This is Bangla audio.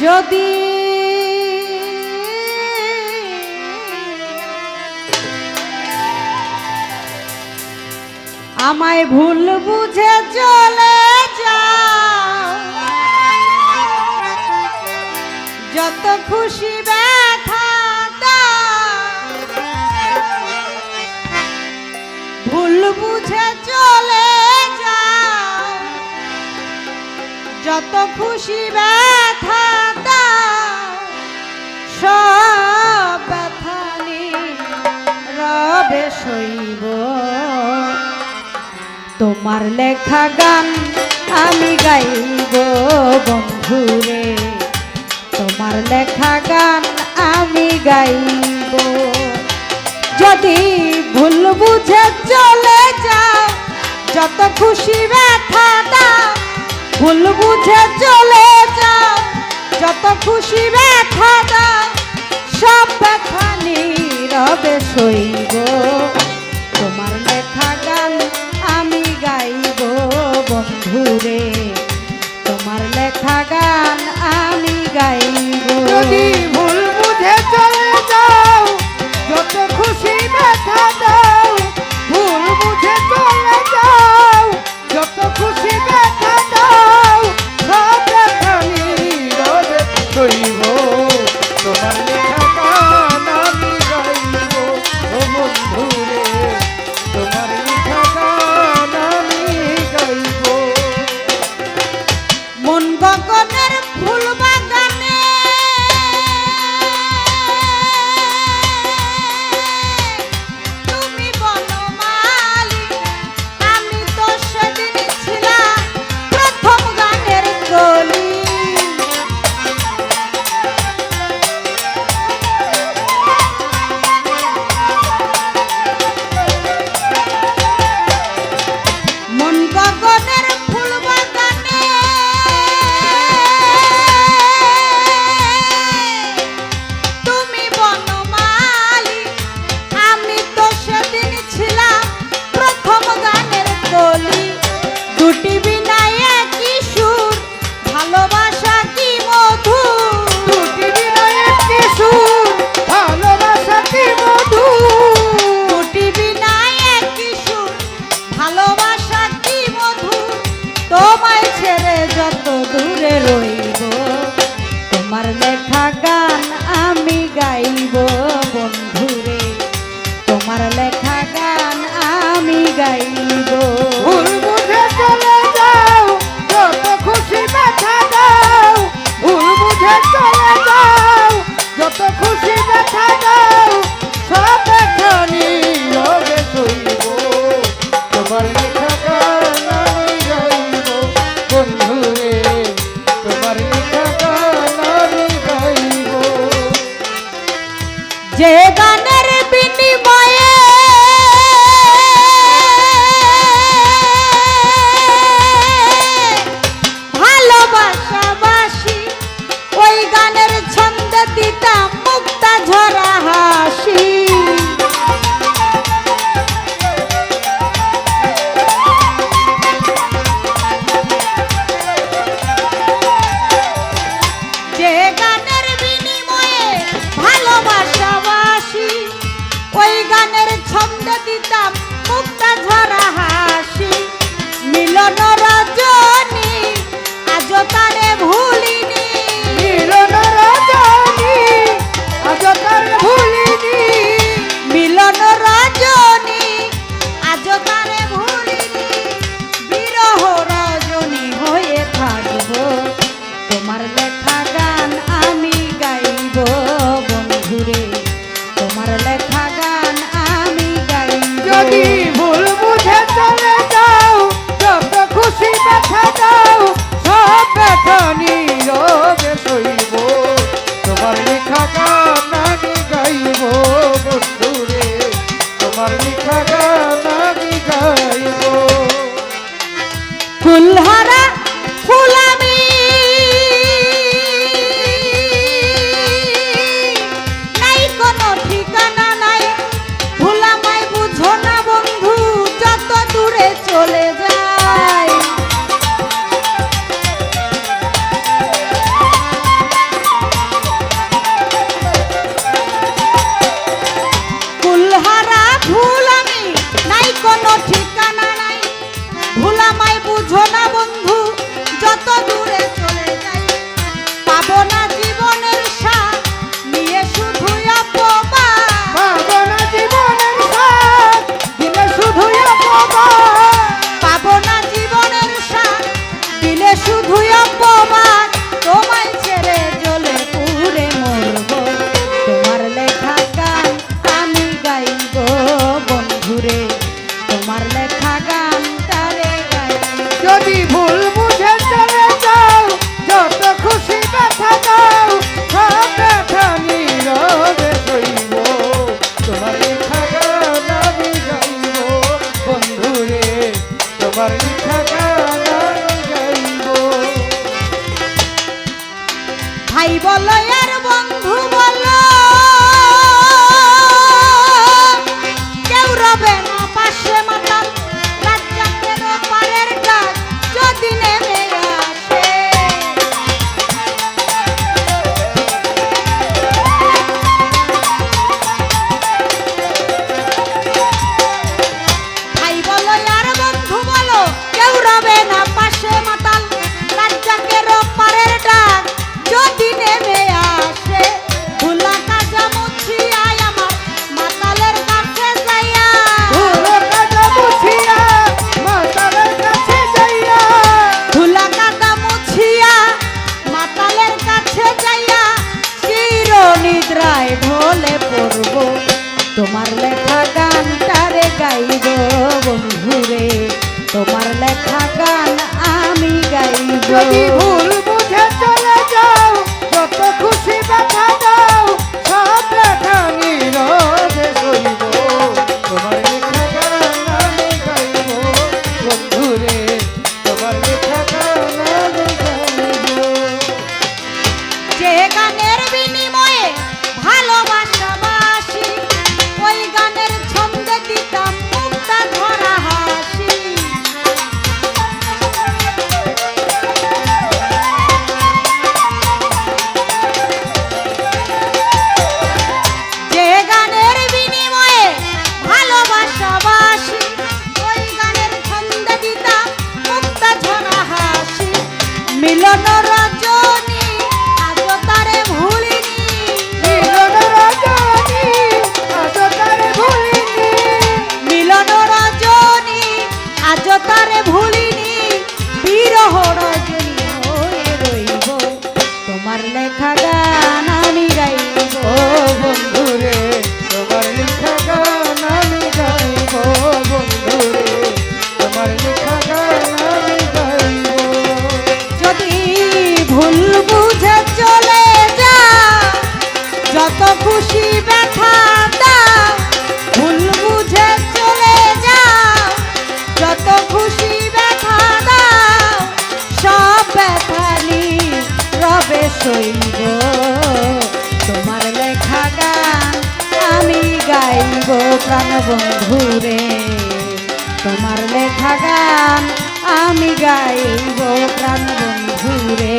যদি আমায় ভুল বুঝে চলে যত খুশি ব্যথা ভুল বুঝে চলে যাও। যত খুশি ব্যথা তোমার লেখা গান আমি গাইব বন্ধুরে। তোমার লেখা গান আমি গাইব। যদি ভুল বুঝে চলে যাও যত খুশি ব্যথা দাও। ভুল বুঝে চলে যাও যত খুশি ব্যথা দাও। সব ব্যথা নীরবে সইব। আমার দেখা এ গানের বিনিময়ে রবে না পাশে মাতাল রাজ্জাকের পারের ডাক, যদি নেমে আসে। ভাই বলো, আর বন্ধু বলো, কেউ রবে না পাশে মাতাল রাজ্জাকের পারের ডাক, যদি নেমে Johnny তোমার লেখা গান আমি গাইব প্রাণ বন্ধুরে।